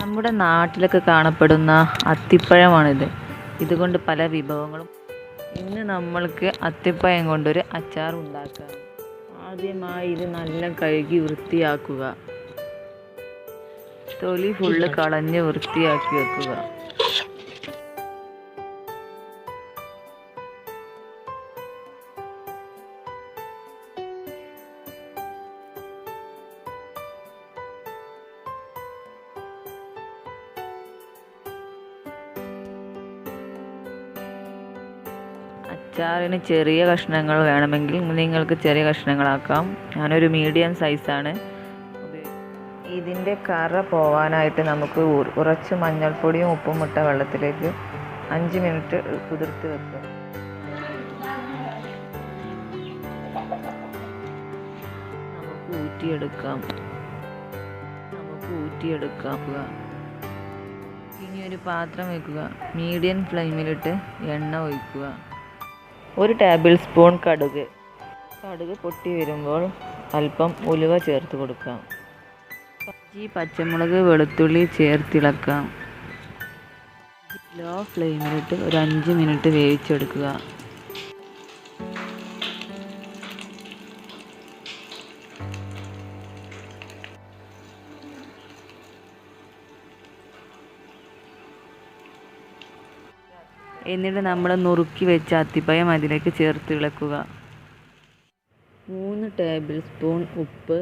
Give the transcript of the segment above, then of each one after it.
നമ്മുടെ നാട്ടിലൊക്കെ കാണപ്പെടുന്ന അത്തിപ്പഴമാണിത്. ഇതുകൊണ്ട് പല വിഭവങ്ങളും ഇന്ന് നമ്മൾക്ക് അത്തിപ്പഴം കൊണ്ടൊരു അച്ചാർ ഉണ്ടാക്കാം. ആദ്യമായി ഇത് നല്ല കഴുകി വൃത്തിയാക്കുക. തൊലി ഫുള്ള് കളഞ്ഞ് വൃത്തിയാക്കി വെക്കുക. അച്ചാറിന് ചെറിയ കഷ്ണങ്ങൾ വേണമെങ്കിൽ നിങ്ങൾക്ക് ചെറിയ കഷ്ണങ്ങളാക്കാം. ഞാനൊരു മീഡിയം സൈസാണ് ഇതിന്റെ കറ പോവാനായിട്ട് നമുക്ക് ഉറച്ച് മഞ്ഞൾപ്പൊടിയും ഉപ്പും മുട്ട വെള്ളത്തിലേക്ക് അഞ്ച് മിനിറ്റ് കുതിർത്ത് വെക്കുക നമുക്ക് ഊറ്റിയെടുക്കാം. നമുക്ക് ഊറ്റിയെടുക്കാം ഇനി ഒരു പാത്രം വെക്കുക. മീഡിയം ഫ്ലെയിമിലിട്ട് എണ്ണ ഒഴിക്കുക. ഒരു ടേബിൾ സ്പൂൺ കടുക്. കടുക് പൊട്ടി വരുമ്പോൾ അല്പം ഉലുവ ചേർത്ത് കൊടുക്കാം. ഇഞ്ചി പച്ചമുളക് വെളുത്തുള്ളി ചേർത്തിളക്കാം. ലോ ഫ്ലെയിമിലിട്ട് ഒരു അഞ്ച് മിനിറ്റ് വേവിച്ചെടുക്കുക. എന്നിട്ട് നമ്മൾ നുറുക്കി വെച്ച അത്തിപ്പഴം അതിലേക്ക് ചേർത്ത് ഇളക്കുക. മൂന്ന് ടേബിൾ സ്പൂൺ ഉപ്പ്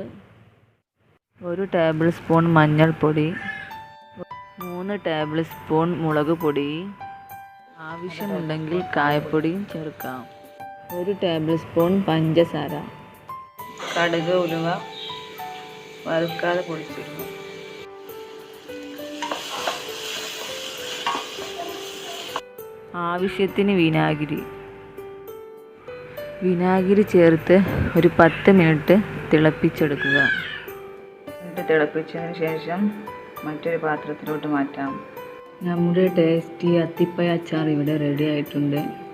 ഒരു ടേബിൾ സ്പൂൺ മഞ്ഞൾപ്പൊടി മൂന്ന് ടേബിൾ സ്പൂൺ മുളക് പൊടി ആവശ്യമുണ്ടെങ്കിൽ കായപ്പൊടിയും ചേർക്കാം. ഒരു ടേബിൾ സ്പൂൺ പഞ്ചസാര. കടുക് ഉലുവ വറുക്കാതെ പൊടിച്ചിരുന്നു. ആവശ്യത്തിന് വിനാഗിരി. വിനാഗിരി ചേർത്ത് ഒരു പത്ത് മിനിറ്റ് തിളപ്പിച്ചെടുക്കുക. എന്നിട്ട് തിളപ്പിച്ചതിന് ശേഷം മറ്റൊരു പാത്രത്തിലോട്ട് മാറ്റാം. നമ്മുടെ ടേസ്റ്റി അത്തിപ്പഴ അച്ചാർ ഇവിടെ റെഡി ആയിട്ടുണ്ട്.